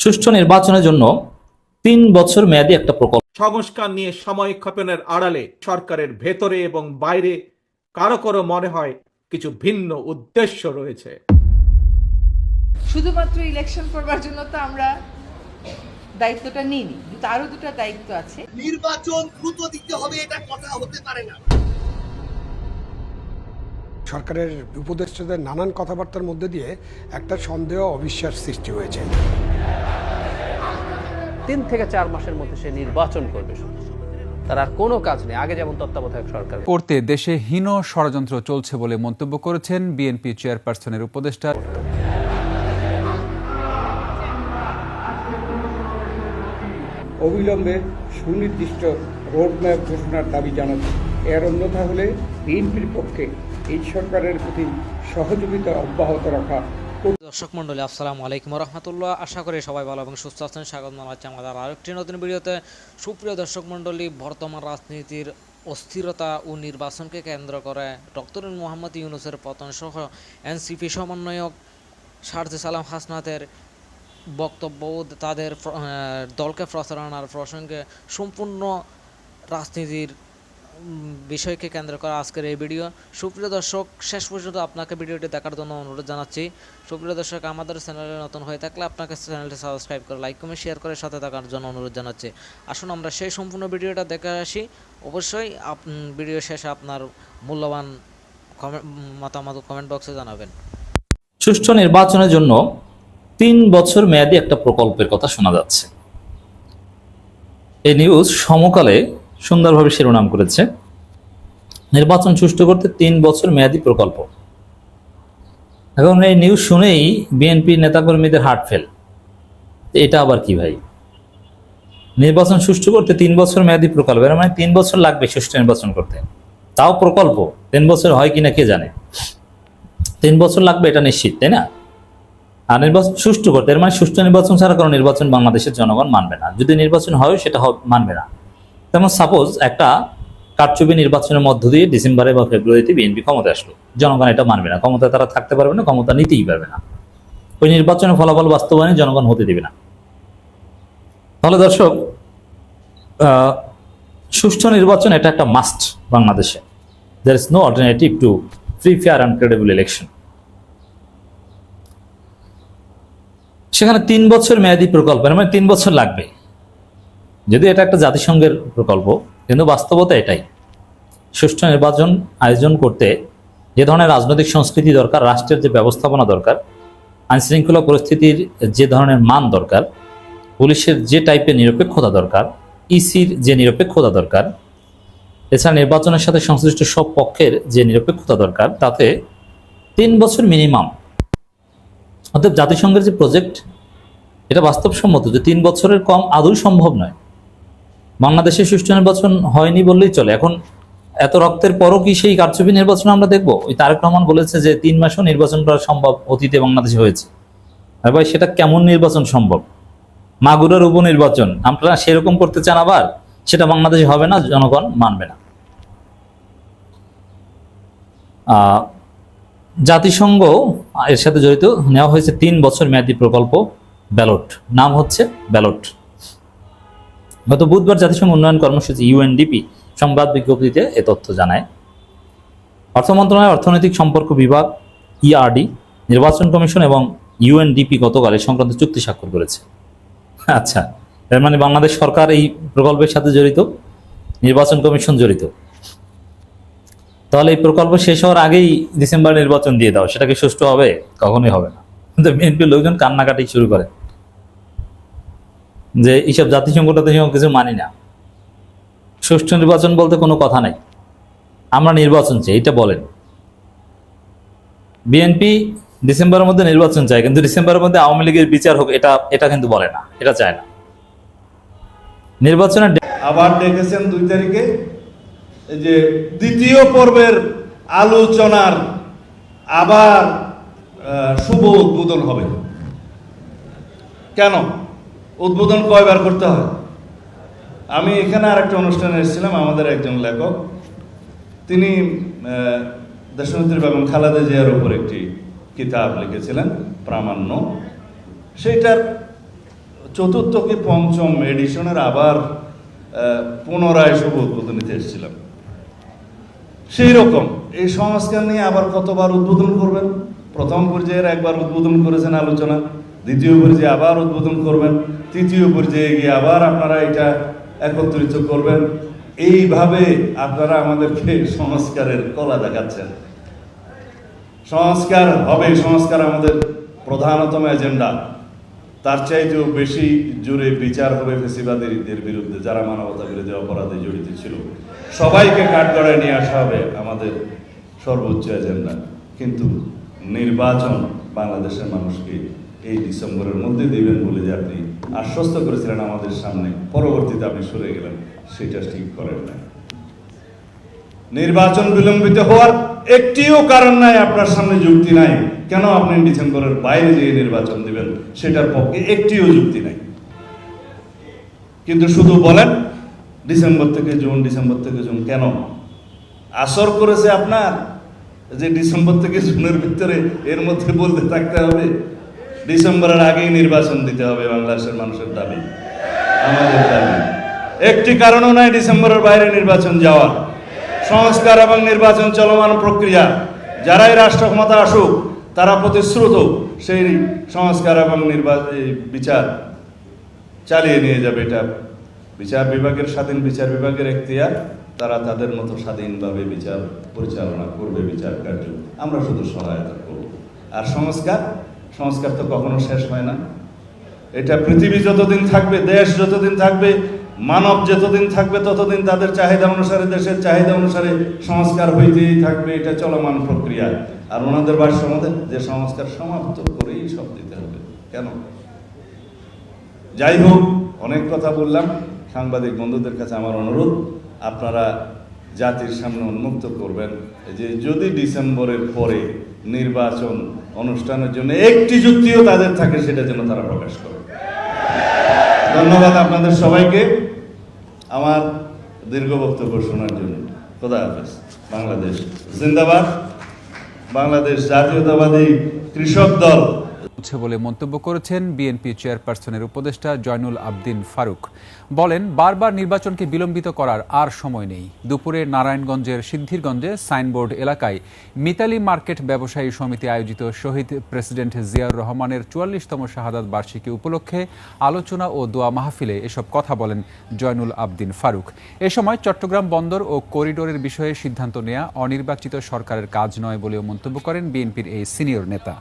সুষ্ঠু নির্বাচনের জন্য তিন বছর মেয়াদী একটা প্রকল্প। সংস্কার নিয়ে সময় ক্ষেপণের আড়ালে সরকারের ভেতরে এবং বাইরে কারও কারও মনে হয় কিছু ভিন্ন উদ্দেশ্য রয়েছে। শুধুমাত্র ইলেকশন করবার জন্য তো আমরা দায়িত্বটা নিইনি কিন্তু আরও দুটো দায়িত্ব আছে। নির্বাচন দ্রুত দিতে হবে এটা কথা হতে পারে না। সরকারের উপদেষ্টাদের নানান কথাবার্তার মধ্যে দিয়ে একটা সন্দেহ অবিশ্বাস সৃষ্টি হয়েছে। তিন থেকে চার মাসের মধ্যে সে নির্বাচন করবে তার আর কোনো কাজ নেই। আগে যেমন তত্ত্বাবধায়ক সরকার করতে দেশে হীন ষড়যন্ত্র চলছে বলে মন্তব্য করেছেন বিএনপি চেয়ারপারসনের উপদেষ্টা। অবিলম্বে সুনির্দিষ্ট রোডম্যাপ ঘোষণার দাবি জানাচ্ছি। এর অন্যথা হলে বিএনপির পক্ষে এই সরকারের প্রতি সহযোগিতা অব্যাহত রাখা দর্শক মন্ডলী আসসালামু আলাইকুম রহমতুল্লাহ আশা করি সবাই ভালো এবং সুস্থ আছেন। স্বাগত জানাচ্ছি আমাদের আরেকটি নতুন ভিডিওতে। সুপ্রিয় দর্শক মন্ডলী বর্তমান রাজনীতির অস্থিরতা ও নির্বাচনকে কেন্দ্র করে ডক্টর মোহাম্মদ ইউনুসের পতন সহ এনসিপি সমন্বয়ক শারজে সালাম হাসনাতের বক্তব্য তাদের দলকে প্রচারণার প্রসঙ্গে সম্পূর্ণ রাজনীতির বিষয়কে কেন্দ্র করে আজকের এই ভিডিও। সুপ্রিয় দর্শক, শেষ পর্যন্ত আপনাকে ভিডিওটি দেখার জন্য অনুরোধ জানাচ্ছি। সুপ্রিয় দর্শক, আমাদের চ্যানেলে নতুন হয়ে থাকলে আপনাকে চ্যানেলটি সাবস্ক্রাইব করে, লাইক, কমেন্ট শেয়ার করে সাথে থাকার জন্য অনুরোধ জানাচ্ছি। আসুন আমরা সেই সম্পূর্ণ ভিডিওটা দেখে আসি। অবশ্যই আপ ভিডিও শেষে আপনার মূল্যবান মতামত কমেন্ট বক্সে জানাবেন। সুষ্ঠু নির্বাচনের জন্য তিন বছর মেয়াদী একটা প্রকল্পের কথা শোনা যাচ্ছে। এই নিউজ সমকালে সুন্দরভাবে শিরোনাম করেছে। নির্বাচন সুষ্ঠু করতে তিন বছর মেয়াদী প্রকল্প। এখন এই নিউজ শুনেই বিএনপি নেতাকর্মীদের হার্ট ফেল এটা আবার কি ভাই? নির্বাচন সুষ্ঠু করতে তিন বছর মেয়াদী প্রকল্প, এর মানে তিন বছর লাগবে সুষ্ঠু নির্বাচন করতে। তাও প্রকল্প, তিন বছর হয় কিনা কে জানে? তিন বছর লাগবে এটা নিশ্চিত, তাই না? আর নির্বাচন সুষ্ঠু করতে, এর মানে সুষ্ঠু নির্বাচন ছাড়া কোনো নির্বাচন বাংলাদেশের জনগণ মানবে না। যদি নির্বাচন হয় সেটা মানবে না। যেমন সাপোজ একটা কারচুপি নির্বাচনের মধ্য দিয়ে ডিসেম্বরে বা ফেব্রুয়ারিতে বিএনপি ক্ষমতা আসলো। জনগণ এটা মানবে না। ক্ষমতায় তারা থাকতে পারবে না, ক্ষমতা নিতেই পারবে না। ওই নির্বাচনের ফলাফল বাস্তবায়নে জনগণ হতে দেবে না। তাহলে দর্শক সুষ্ঠু নির্বাচন এটা একটা মাস্ট বাংলাদেশে। There is no alternative to free fair and credible election সেখানে তিন বছর মেয়াদি প্রকল্প মানে তিন বছর লাগবে। যদি এটা একটা জাতিসংঘের প্রকল্প, কিন্তু বাস্তবতা এটাই। সুষ্ঠু নির্বাচন আয়োজন করতে যে ধরনের রাজনৈতিক সংস্কৃতি দরকার, রাষ্ট্রের যে ব্যবস্থাপনা দরকার, আইনশৃঙ্খলা পরিস্থিতির যে ধরনের মান দরকার, পুলিশের যে টাইপের নিরপেক্ষতা দরকার, ইসির যে নিরপেক্ষতা দরকার, এছাড়া নির্বাচনের সাথে সংশ্লিষ্ট সব পক্ষের যে নিরপেক্ষতা দরকার, তাতে তিন বছর মিনিমাম। অর্থাৎ জাতিসংঘের যে প্রজেক্ট, এটা বাস্তবসম্মত যে তিন বছরের কম আদৌ সম্ভব নয়। বাংলাদেশে সুষ্ঠু নির্বাচন হয়নি বললেই চলে। এখন এত রক্তের পরও কি সেই কারচুপি নির্বাচন আমরা দেখব? ওই তারেক রহমান বলেছে যে তিন মাসও নির্বাচন করা সম্ভব অতীতে বাংলাদেশে হয়েছে। আর ভাই, সেটা কেমন নির্বাচন সম্ভব? মাগুরার উপনির্বাচন, আপনারা সেরকম করতে চান আবার? সেটা বাংলাদেশে হবে না, জনগণ মানবে না। জাতিসংঘ, এর সাথে জড়িত, নেওয়া হয়েছে তিন বছর মেয়াদী প্রকল্প, ব্যালট। নাম হচ্ছে ব্যালট। গত বুধবার জাতিসংঘ উন্নয়ন কর্মসূচি ইউএনডিপি সংবাদ বিজ্ঞপ্তিতে এ তথ্য জানায়। অর্থ মন্ত্রণালয়, অর্থনৈতিক সম্পর্ক বিভাগ ইআরডি নির্বাচন কমিশন এবং ইউএনডিপি গতকাল এ সংক্রান্ত চুক্তি স্বাক্ষর করেছে। আচ্ছা এর মানে বাংলাদেশ সরকার এই প্রকল্পের সাথে জড়িত? নির্বাচন কমিশন জড়িত? তাহলে এই প্রকল্প শেষ হওয়ার আগেই ডিসেম্বর নির্বাচন দিয়ে দাও সেটাকে সুষ্ঠু হবে? কখনোই হবে না। কিন্তু বিএনপির লোকজন কান্নাকাটি শুরু করে। যে এইসব জাতিসংঘ টাতিসংঘ কিছু মানি না। সুষ্ঠু নির্বাচন বলতে কোনো কথা নাই। আমরা নির্বাচন চাই, এটা বলেন। বিএনপি ডিসেম্বরের মধ্যে নির্বাচন চায়, কিন্তু ডিসেম্বরের মধ্যে আওয়ামী লীগের বিচার হোক, এটা এটা কিন্তু বলে না, এটা চায় না। নির্বাচনের আবার দেখেছেন দুই তারিখে যে দ্বিতীয় পর্বের আলোচনার আবার শুভ উদ্বোধন হবে। কেন? উদ্বোধন কয়বার করতে হয়? আমি এখানে আরেকটা অনুষ্ঠানে এসেছিলাম, আমাদের একজন লেখক। তিনি দেশনেত্রী বেগম খালেদা জিয়ার উপর একটি কিতাব লিখেছিলেন, প্রামাণ্য। সেইটার চতুর্থ কি পঞ্চম এডিশনের আবার পুনরায় শুভ উদ্বোধনীতে এসেছিলাম। সেই রকম এই সংস্কার নিয়ে আবার কতবার উদ্বোধন করবেন? প্রথম পর্যায়ের একবার উদ্বোধন করেছেন আলোচনা। দ্বিতীয় পর্যায়ে আবার উদ্বোধন করবেন, তৃতীয় পর্যায়ে গিয়ে আবার আপনারা এটা একত্রিত করবেন। এইভাবে আপনারা আমাদেরকে সংস্কারের কলা দেখাচ্ছেন। সংস্কার হবে, সংস্কার আমাদের প্রধানতম এজেন্ডা। তার চাইতেও বেশি জোরে বিচার হবে ফেসিবাদীদের বিরুদ্ধে, যারা মানবতা বিরোধী অপরাধে জড়িত ছিল। সবাইকে কাঠগড়ায় নিয়ে আসা হবে আমাদের সর্বোচ্চ এজেন্ডা। কিন্তু নির্বাচন বাংলাদেশের মানুষকে এই ডিসেম্বরের মধ্যে দেবেন বলে যে আপনি আশ্বস্ত করেছিলেন আমাদের সামনে, পরবর্তীতে আপনি সরে গেলেন, সেটা ঠিক করেন না নির্বাচন বিলম্বিত হওয়ার একটিও কারণ নাই, আপনার সামনে যুক্তি নাই। কেন আপনি ডিসেম্বরের বাইরে যেয়ে নির্বাচন দিবেন, সেটার পক্ষে একটিও যুক্তি নাই। কিন্তু শুধু বলেন, ডিসেম্বর থেকে জুন, ডিসেম্বর থেকে জুন কেন? আসর করেছে আপনার, যে ডিসেম্বর থেকে জুনের ভিতরে এর মধ্যে বলতে থাকতে হবে। ডিসেম্বরের আগেই নির্বাচন দিতে হবে বাংলাদেশের মানুষের দাবি। আমাদের দাবি। একটি কারণও নাই ডিসেম্বরের বাইরে নির্বাচন যাওয়ার। সংস্কার এবং নির্বাচন চলমান প্রক্রিয়া। যারাই রাষ্ট্র ক্ষমতা আসুক, তারা প্রতিশ্রুত সেই সংস্কার এবং নির্বাচন বিচার চালিয়ে নিয়ে যাবে। এটা বিচার বিভাগের, স্বাধীন বিচার বিভাগের এখতিয়ার। তারা তাদের মতো স্বাধীনভাবে বিচার পরিচালনা করবে, বিচার কার্য। আমরা শুধু সহায়তা করব। আর সংস্কার সংস্কার তো কখনো শেষ হয় না। এটা পৃথিবী যতদিন থাকবে, দেশ যতদিন থাকবে, মানব যতদিন থাকবে, ততদিন তাদের চাহিদা অনুসারে, দেশের চাহিদা অনুসারে সংস্কার হইতেই থাকবে, এটা চলমান প্রক্রিয়া। আর ওনাদের ভাষ্য মতে যে সংস্কার সমাপ্ত করেই সব দিতে হবে। কেন? যাই হোক, অনেক কথা বললাম। সাংবাদিক বন্ধুদের কাছে আমার অনুরোধ, আপনারা জাতির সামনে উন্মুক্ত করবেন যে যদি ডিসেম্বরের পরে নির্বাচন অনুষ্ঠানের জন্য একটি যুক্তিও তাদের থাকে, সেটা যেন তারা প্রকাশ করে। ধন্যবাদ আপনাদের সবাইকে আমার দীর্ঘ বক্তব্য শোনার জন্য। খোদা হাফেজ। বাংলাদেশ জিন্দাবাদ। বাংলাদেশ জাতীয়তাবাদী কৃষক দল চলছে বলে মন্তব্য করেছেন বিএনপি চেয়ারপারসনের উপদেষ্টা জয়নুল আবদিন ফারুক। বলেন, বারবার নির্বাচনকে বিলম্বিত করার আর সময় নেই। দুপুরে নারায়ণগঞ্জের সিদ্ধিরগঞ্জে সাইনবোর্ড এলাকায় মিতালি মার্কেট ব্যবসায়ী সমিতি আয়োজিত শহীদ প্রেসিডেন্ট জিয়াউর রহমানের চুয়াল্লিশতম শাহাদাত বার্ষিকী উপলক্ষে আলোচনা ও দোয়া মাহফিলে এসব কথা বলেন জয়নুল আবদিন ফারুক। এ সময় চট্টগ্রাম বন্দর ও করিডোরের বিষয়ে সিদ্ধান্ত নেওয়া অনির্বাচিত সরকারের কাজ নয় বলেও মন্তব্য করেন বিএনপির এই সিনিয়র নেতা।